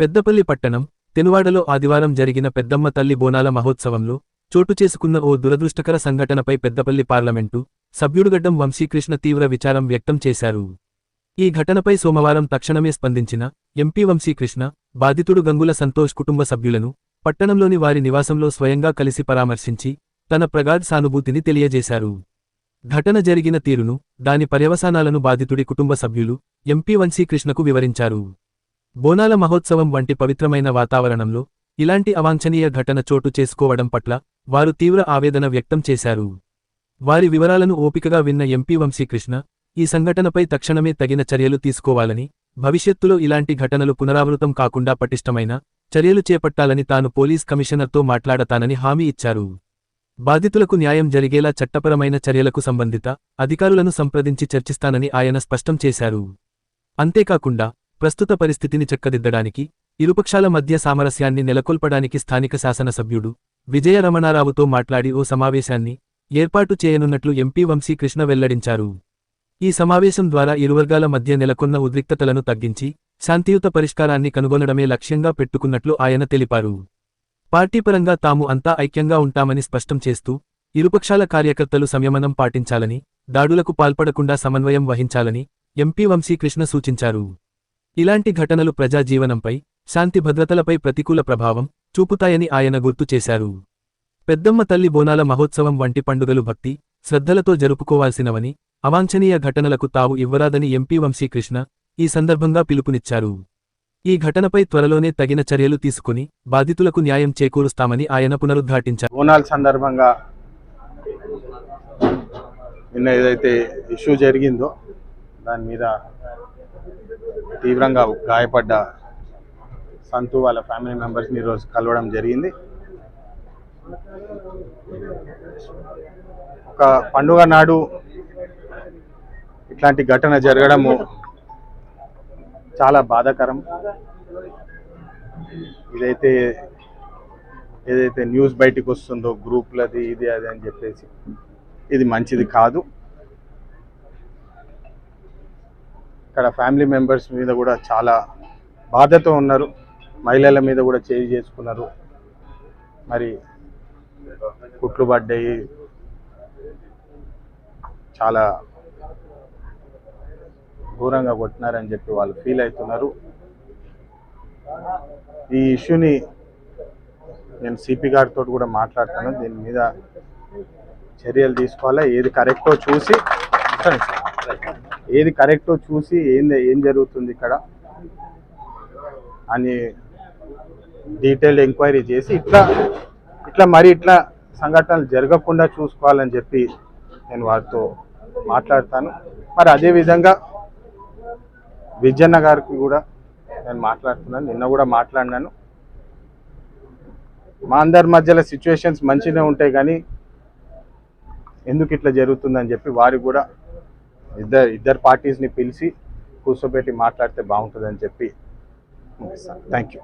పెద్దపల్లి పట్టణం తెనువాడలో ఆదివారం జరిగిన పెద్దమ్మ తల్లి బోనాల మహోత్సవంలో చోటు చేసుకున్న ఓ దురదృష్టకర సంఘటనపై పెద్దపల్లి పార్లమెంటు సభ్యుడుగడ్డం వంశీకృష్ణ తీవ్ర విచారం వ్యక్తం చేశారు. ఈ ఘటనపై సోమవారం తక్షణమే స్పందించిన ఎంపీ వంశీకృష్ణ బాధితుడు గంగుల సంతోష్ కుటుంబ సభ్యులను పట్టణంలోని వారి నివాసంలో స్వయంగా కలిసి పరామర్శించి తన ప్రగాఢ సానుభూతిని తెలియజేశారు. ఘటన జరిగిన తీరును దాని పర్యవసానాలను బాధితుడి కుటుంబ సభ్యులు ఎంపీ వంశీకృష్ణకు వివరించారు. బోనాల మహోత్సవం వంటి పవిత్రమైన వాతావరణంలో ఇలాంటి అవాంఛనీయ ఘటన చోటు చేసుకోవడం పట్ల వారు తీవ్ర ఆవేదన వ్యక్తం చేశారు. వారి వివరాలను ఓపికగా విన్న ఎంపీ వంశీకృష్ణ ఈ సంఘటనపై తక్షణమే తగిన చర్యలు తీసుకోవాలని భవిష్యత్తులో ఇలాంటి ఘటనలు పునరావృతం కాకుండా పటిష్టమైన చర్యలు చేపట్టాలని తాను పోలీస్ కమిషనర్తో మాట్లాడతానని హామీ ఇచ్చారు. బాధితులకు న్యాయం జరిగేలా చట్టపరమైన చర్యలకు సంబంధిత అధికారులను సంప్రదించి చర్చిస్తానని ఆయన స్పష్టం చేశారు. అంతేకాకుండా ప్రస్తుత పరిస్థితిని చక్కదిద్దడానికి ఇరుపక్షాల మధ్య సామరస్యాన్ని నెలకొల్పడానికి స్థానిక శాసనసభ్యుడు విజయ రమణారావుతో మాట్లాడి ఓ సమావేశాన్ని ఏర్పాటు చేయనున్నట్లు ఎంపీ వంశీకృష్ణ వెల్లడించారు. ఈ సమావేశం ద్వారా ఇరువర్గాల మధ్య నెలకొన్న ఉద్రిక్తతలను తగ్గించి శాంతియుత పరిష్కారాన్ని కనుగొనడమే లక్ష్యంగా పెట్టుకున్నట్లు ఆయన తెలిపారు. పార్టీపరంగా తాము అంతా ఐక్యంగా ఉంటామని స్పష్టం చేస్తూ ఇరుపక్షాల కార్యకర్తలు సంయమనం పాటించాలని దాడులకు పాల్పడకుండా సమన్వయం వహించాలని ఎంపీ వంశీకృష్ణ సూచించారు. ఇలాంటి ఘటనలు ప్రజా జీవనంపై శాంతి భద్రతలపై ప్రతికూల ప్రభావం చూపుతాయని ఆయన గుర్తు చేశారు. పెద్దమ్మ తల్లి బోనాల మహోత్సవం వంటి పండుగలు భక్తి శ్రద్ధలతో జరుపుకోవాల్సినవని అవాంఛనీయ ఘటనలకు తావు ఇవ్వరాదని ఎంపీ వంశీకృష్ణ ఈ సందర్భంగా పిలుపునిచ్చారు. ఈ ఘటనపై త్వరలోనే తగిన చర్యలు తీసుకుని బాధితులకు న్యాయం చేకూరుస్తామని ఆయన పునరుద్ఘాటించారు. బోనాల సందర్భంగా నిన్న ఏదైతే ఇష్యూ జరిగిందో దాని మీద తీవ్రంగా గాయపడ్డ సంతు వాళ్ళ ఫ్యామిలీ మెంబర్స్ని ఈరోజు కలవడం జరిగింది. ఒక పండుగ నాడు ఇట్లాంటి ఘటన జరగడము చాలా బాధాకరం. ఇదైతే ఏదైతే న్యూస్ బయటికి వస్తుందో గ్రూప్లది ఇది అది అని చెప్పేసి ఇది మంచిది కాదు. అక్కడ ఫ్యామిలీ మెంబర్స్ మీద కూడా చాలా బాధతో ఉన్నారు. మహిళల మీద కూడా చేయి చేసుకున్నారు. మరి కుట్లు పడ్డాయి. చాలా ఘోరంగా కొట్టినారని చెప్పి వాళ్ళు ఫీల్ అవుతున్నారు. ఈ ఇష్యూని నేను సిపి గారితో కూడా మాట్లాడుతాను. దీని మీద చర్యలు తీసుకోవాలా? ఏది కరెక్టో చూసి ఏది కరెక్టో చూసి ఏంది ఏం జరుగుతుంది ఇక్కడ అని డీటెయిల్డ్ ఎంక్వైరీ చేసి ఇట్లా ఇట్లా మరి ఇట్లా సంఘటనలు జరగకుండా చూసుకోవాలని చెప్పి నేను వారితో మాట్లాడతాను. మరి అదేవిధంగా విజయన్న గారికి కూడా నేను మాట్లాడుతున్నాను. నిన్న కూడా మాట్లాడినాను. మా అందరి మధ్యలో సిచ్యువేషన్స్ మంచిగా ఉంటాయి కానీ ఎందుకు ఇట్లా జరుగుతుందని చెప్పి వారికి కూడా ఇద్దరు ఇద్దరు పార్టీస్ని పిలిచి కూర్చోబెట్టి మాట్లాడితే బాగుంటుందని చెప్పి థ్యాంక్ యూ